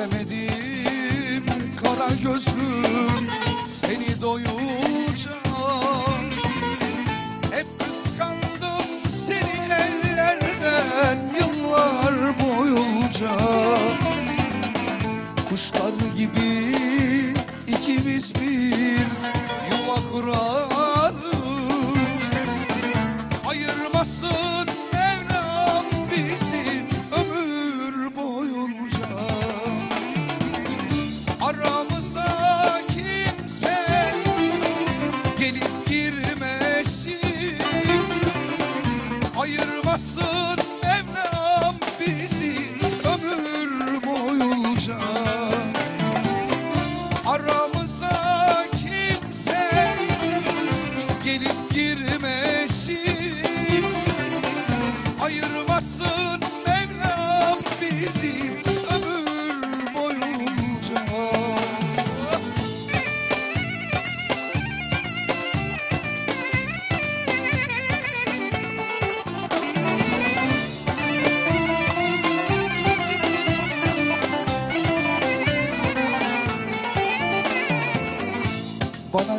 Sevemedim kara gözlüm seni doyuracağım Hep kıskandım seni ellerden yıllar boyunca. Kuşlar gibi ikimiz bir yuva kurar.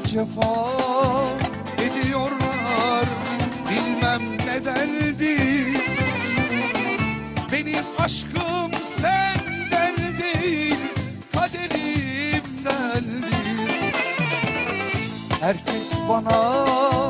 Cefa ediyorlar bilmem nedendir benim aşkım senden değil kaderimdendir herkes bana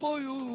哎呦！